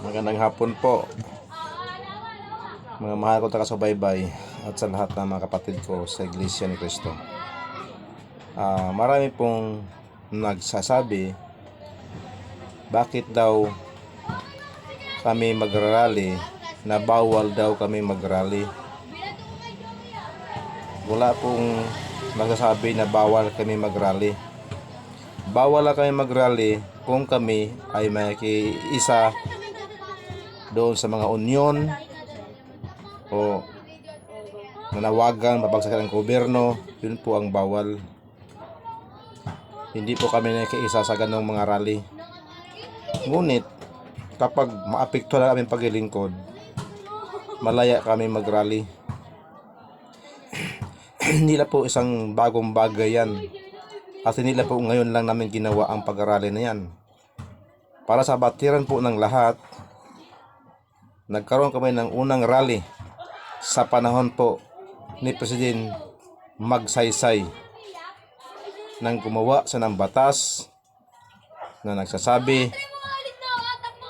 Magandang hapon po. Mga mahal ko taga-subaybay at sa lahat ng mga kapatid ko sa Iglesia ni Cristo. Ah, marami pong nagsasabi bakit daw kami magrally na bawal daw kami magrally. Wala pong nagsasabi na bawal kami magrally. Bawal lang kami magrally kung kami ay makiisa doon sa mga union o nanawagan mabagsakan ng gobyerno, yun po ang bawal. Hindi po kami nakiisa sa ganong mga rally. Ngunit, kapag maapekto na aming paglilingkod, malaya kami mag-rally. Hindi na po isang bagong bagay yan. At na po ngayon lang namin ginawa ang pag-rally na yan. Para sa batiran po ng lahat, nagkaroon kami ng unang rally sa panahon po ni President Magsaysay nang gumawa sa ng batas na nagsasabi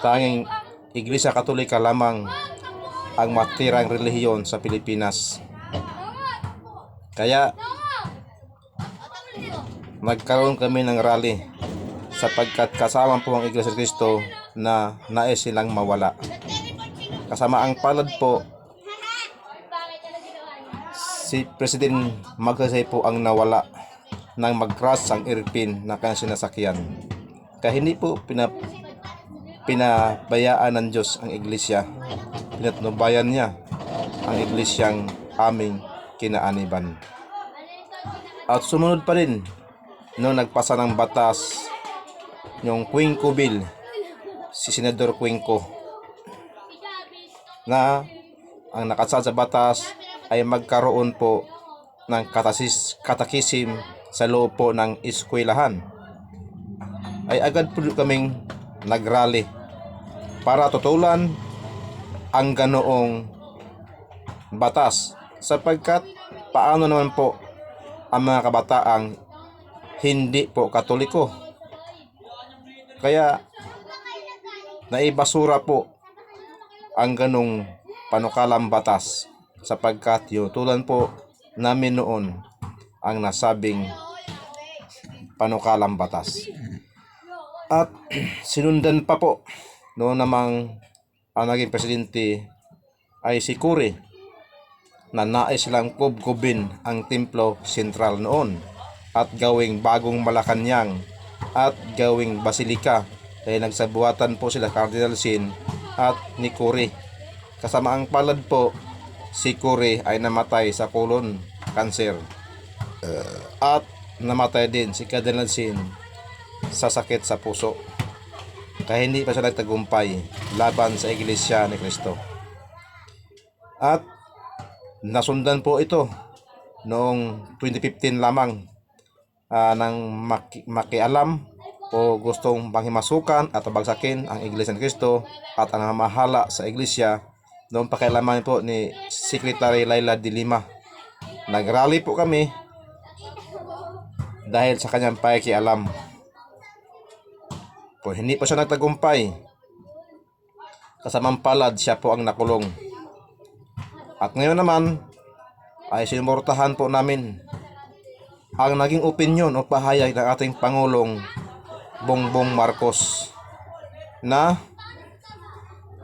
tanging Iglesia Katolika lamang ang matirang relihiyon sa Pilipinas. Kaya nagkaroon kami ng rally sapagkat kasama po ang Iglesia ni Cristo na nais silang mawala. Kasama ang palad po si President Magsaysay po ang nawala nang mag-crash ang airplane na kanyang sinasakyan. Kaya hindi po pinap pinabayaan ng Diyos ang iglesia. Pinatnubayan niya ang iglesyang aming kinaaniban. At sumunod pa rin nung nagpasa ng batas yung Cuenco Bill si Senador Cuenco na ang nakasad sa batas ay magkaroon po ng katasis, katakisim sa loob po ng eskwelahan. Ay agad po kaming nagrally para tutulan ang ganoong batas sapagkat paano naman po ang mga kabataang hindi po katoliko kaya naibasura po ang ganong panukalang batas sapagkat yutulan po namin noon ang nasabing panukalang batas. At sinundan pa po noon namang ang naging presidente ay si Kuri na nais silang kubkubin ang templo sentral noon at gawing bagong Malacanang at gawing basilika dahil nagsabuatan po sila Cardinal Sin at ni Kuri. Kasama ang palad po, si Kuri ay namatay sa colon cancer. At namatay din si Cardinal Sin sa sakit sa puso. Kaya hindi pa siya nagtagumpay laban sa Iglesia ni Cristo. At nasundan po ito noong 2015 lamang ah, nang maki- makialam o gustong panghimasukan at bagsakin ang Iglesia ni Cristo at ang mahala sa Iglesia noong pakialaman po ni Secretary Laila de Lima. Nagrally po kami dahil sa kanyang pakialam. Po hindi pa siya nagtagumpay. Kasamang palad siya po ang nakulong. At ngayon naman ay sinumortahan po namin ang naging opinyon o pahayag ng ating Pangulong Bongbong Marcos na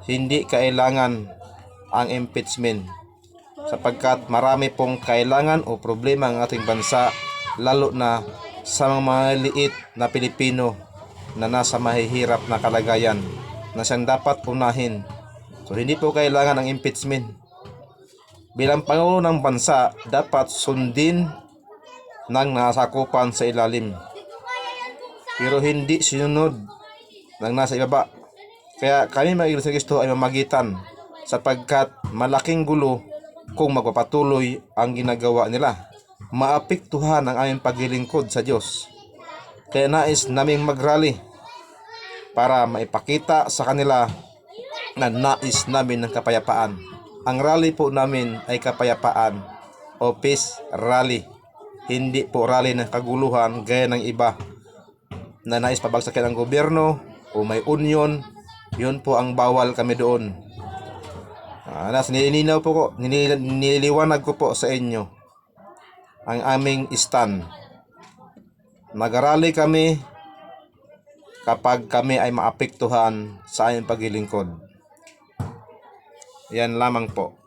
hindi kailangan ang impeachment sapagkat marami pong kailangan o problema ang ating bansa lalo na sa mga maliit na Pilipino na nasa mahihirap na kalagayan na siyang dapat unahin. So hindi po kailangan ang impeachment. Bilang Pangulo ng bansa, dapat sundin ng nasakupan sa ilalim. Pero hindi sinunod ng nasa ibaba. Kaya kami mga Iglesia ni Cristo ay mamagitan sapagkat malaking gulo kung magpapatuloy ang ginagawa nila. Maapektuhan ang aming paglilingkod sa Diyos. Kaya nais naming magrally para maipakita sa kanila na nais namin ng kapayapaan. Ang rally po namin ay kapayapaan o peace rally. Hindi po rally ng kaguluhan gaya ng iba na nais pabagsakin ang gobyerno o may union, yun po ang bawal kami doon. Ah, nas, nilinaw po ko, nil- nililiwanag ko po sa inyo ang aming stand. Nagarali kami kapag kami ay maapektuhan sa aming paglilingkod. Yan lamang po.